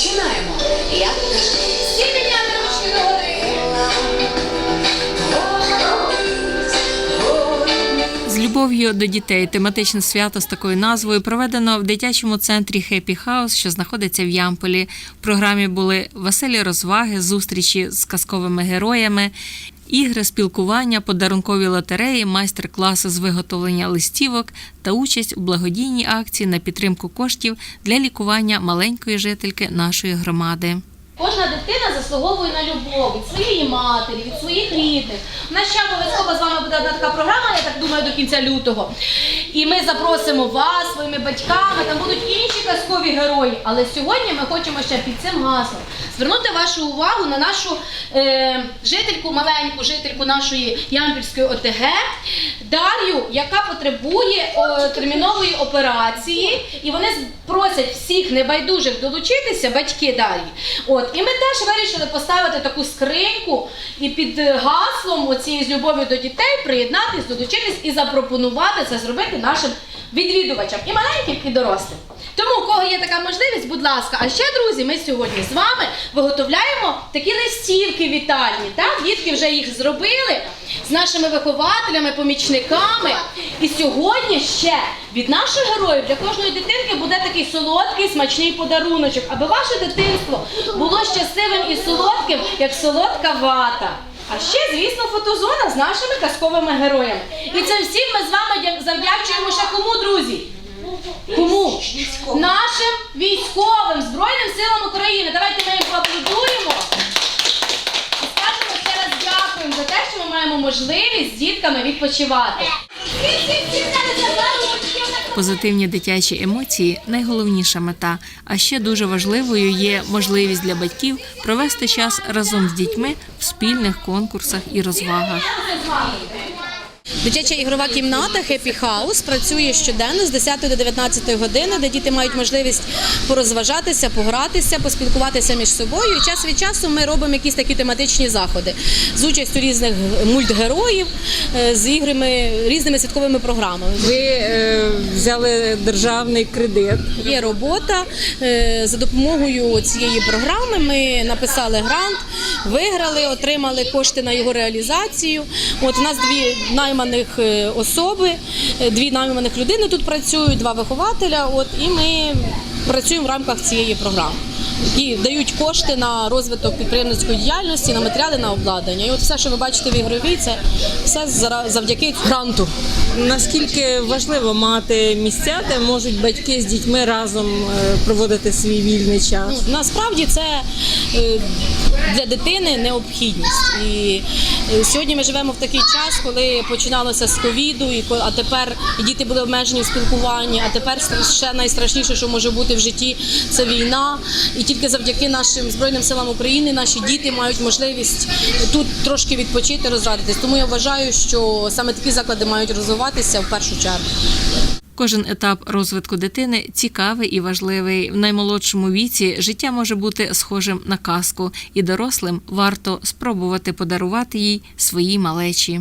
Починаємо. Я Всі підняти ручки гори. З любов'ю до дітей тематичне свято з такою назвою проведено в дитячому центрі Хеппі Хаус, що знаходиться в Ямполі. В програмі були веселі розваги, зустрічі з казковими героями ігри, спілкування, подарункові лотереї, майстер-класи з виготовлення листівок та участь у благодійній акції на підтримку коштів для лікування маленької жительки нашої громади. Кожна дитина заслуговує на любов від своєї матері, від своїх рідних. У нас ще обов'язково з вами буде одна така програма, я так думаю, до кінця лютого. І ми запросимо вас своїми батьками, там будуть інші казкові герої. Але сьогодні ми хочемо ще під цим гаслом звернути вашу увагу на нашу е, жительку, маленьку жительку нашої Ямпільської ОТГ, Дар'ю, яка потребує о, термінової операції. І вони просять всіх небайдужих долучитися, батьки Дар'ї. От, і ми теж вирішили поставити таку скриньку і під е, гаслом оцієї з любов'ю до дітей приєднатись, долучитись і запропонувати це зробити нашим відвідувачам і маленьким, і дорослим. Тому, у кого є така можливість, будь ласка, а ще, друзі, ми сьогодні з вами виготовляємо такі листівки вітальні. Так? Дітки вже їх зробили з нашими вихователями, помічниками. І сьогодні ще від наших героїв для кожної дитинки буде такий солодкий смачний подаруночок, аби ваше дитинство було щасливим і солодким, як солодка вата. А ще, звісно, фотозона з нашими казковими героями. І це всім ми з вами завдячуємо ще кому, друзі? Кому? Нашим військовим Збройним силам України. Давайте ми їм поаплодуємо. І скажемо ще раз дякуємо за те, що ми маємо можливість з дітками відпочивати. Позитивні дитячі емоції найголовніша мета. А ще дуже важливою є можливість для батьків провести час разом з дітьми в спільних конкурсах і розвагах. Дитяча ігрова кімната Happy House працює щоденно з 10 до 19 години, де діти мають можливість порозважатися, погратися, поспілкуватися між собою. І час від часу ми робимо якісь такі тематичні заходи з участю різних мультгероїв, е, з іграми, різними святковими програмами. Ви е, взяли державний кредит. Є робота Е, за допомогою цієї програми. Ми написали грант, виграли, отримали кошти на його реалізацію. От у нас дві найманих е, особи, е, дві найманих людини тут працюють, два вихователя. От і ми працюємо в рамках цієї програми. Які дають кошти на розвиток підприємницької діяльності, на матеріали, на обладнання. І от все, що ви бачите в ігровій, це все завдяки гранту. Наскільки важливо мати місця, де можуть батьки з дітьми разом е, проводити свій вільний час? Насправді це е, для дитини необхідність. І е, сьогодні ми живемо в такий час, коли починалося з ковіду, і а тепер діти були обмежені в спілкуванні, а тепер ще найстрашніше, що може бути в житті, це війна. І тільки завдяки нашим збройним силам України наші діти мають можливість тут трошки відпочити, розрадитись. Тому я вважаю, що саме такі заклади мають розвиватися в першу чергу. Кожен етап розвитку дитини цікавий і важливий. В наймолодшому віці життя може бути схожим на казку, і дорослим варто спробувати подарувати їй свої малечі.